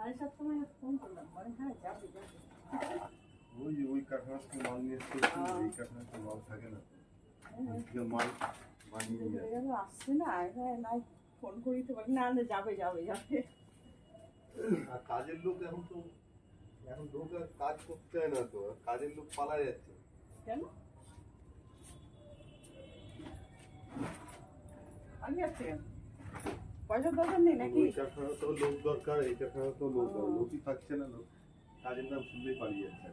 সাড়ে সাতটার সময় ফোন করলাম বলে হ্যাঁ যাবে যাবে ওই ওই কারখানা থেকে মাল নিয়ে এসছে এই কারখানা থেকে মাল থাকে না। মাল বানিয়ে নিয়ে আসছে। না হ্যাঁ না ফোন করি তো না না যাবে যাবে যাবে। আর কাজের লোক এখন তো এখন লোক কাজ করতে চায় না তো কাজের লোক পালা যাচ্ছে। কেন? আমি আসছি কেন পয়সার দরকার নেই নাকি ওই কারখানা তো লোক দরকার এই কারখানা তো লোক দরকার। লোকই থাকছে না লোক কাজের নাম শুনলেই পালিয়ে যাচ্ছে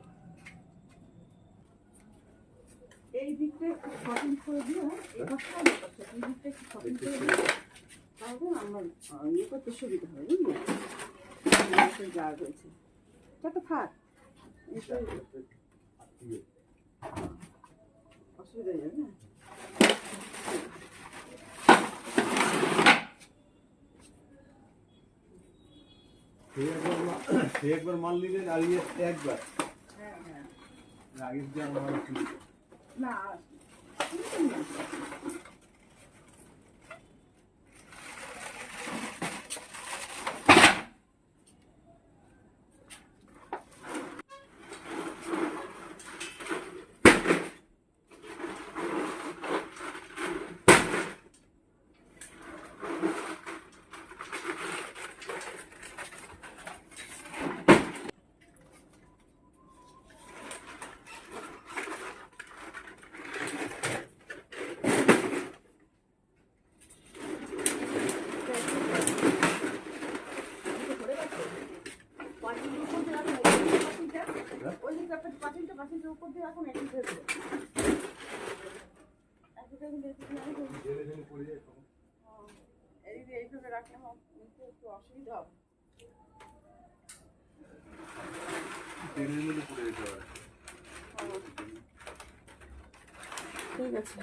এই দিকটা একটু শপিং করে দিও হ্যাঁ এই পাশটা এই দিকটা একটু শপিং করে দিও তাহলে আমার ইয়ে করতে সুবিধা হবে বুঝলি যা রয়েছে এটা থাক এটা অসুবিধা হয়ে যাবে না একবার মাল নিলেন আর ইয়ে একবার হ্যাঁ হ্যাঁ আগের যে আমার মাল ছিল। না শুনছেন না ওই দিকে একটা উপর দিয়ে রাখুন একটু ধরে। একটু ধরে দিলে একটু ধরে দেবো। জেলে জেলে পড়ে যায় তখন। ও, এই যে এইভাবে রাখলে আমার একটু অসুবিধা হবে ঠিক আছে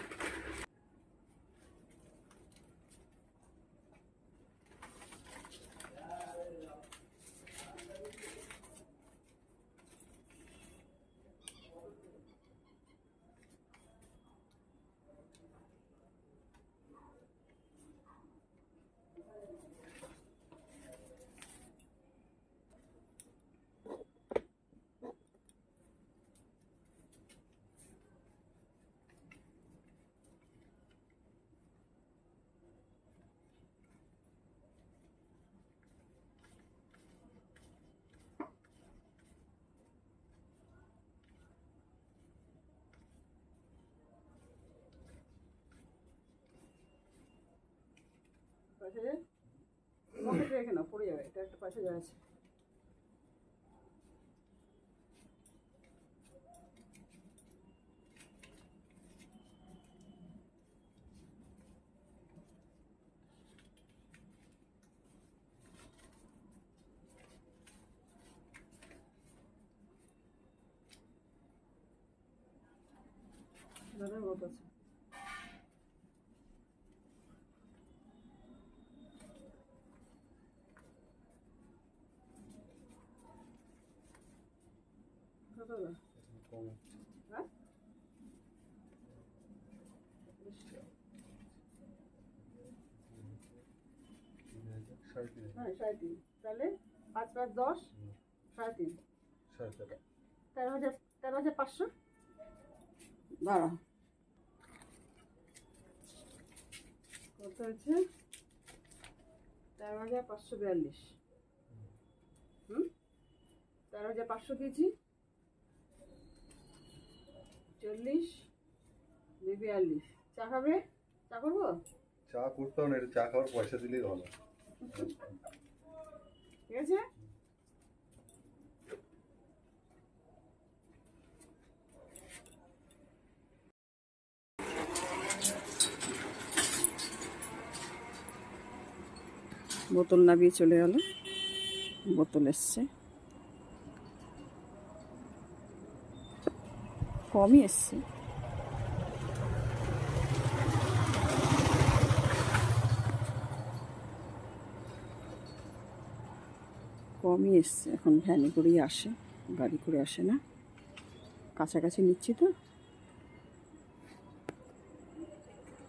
পড়ে যাবে এটা একটা যায় আছে। দাদার মত আছে। হ্যাঁ সাড়ে তিন। তাহলে পাঁচ দশ, সাড়ে তিন। তেরো হাজার তেরো হাজার পাঁচশো? দাঁড়া। কত হয়েছে? তেরো হাজার পাঁচশো বিয়াল্লিশ। হুম? তেরো হাজার পাঁচশো দিয়েছি। চল্লিশ দুই বিয়াল্লিশ চা খাবে? চা করব? চা করতে হবে না এটা চা খাওয়ার পয়সা দিলেই ভালো ঠিক আছে? বোতল নামিয়ে চলে গেল। বোতল এসছে। কমই এসছে। কমই এসছে। এখন ভ্যানে করেই আসে, গাড়ি করে আসে না। কাছাকাছি নিচ্ছি তো।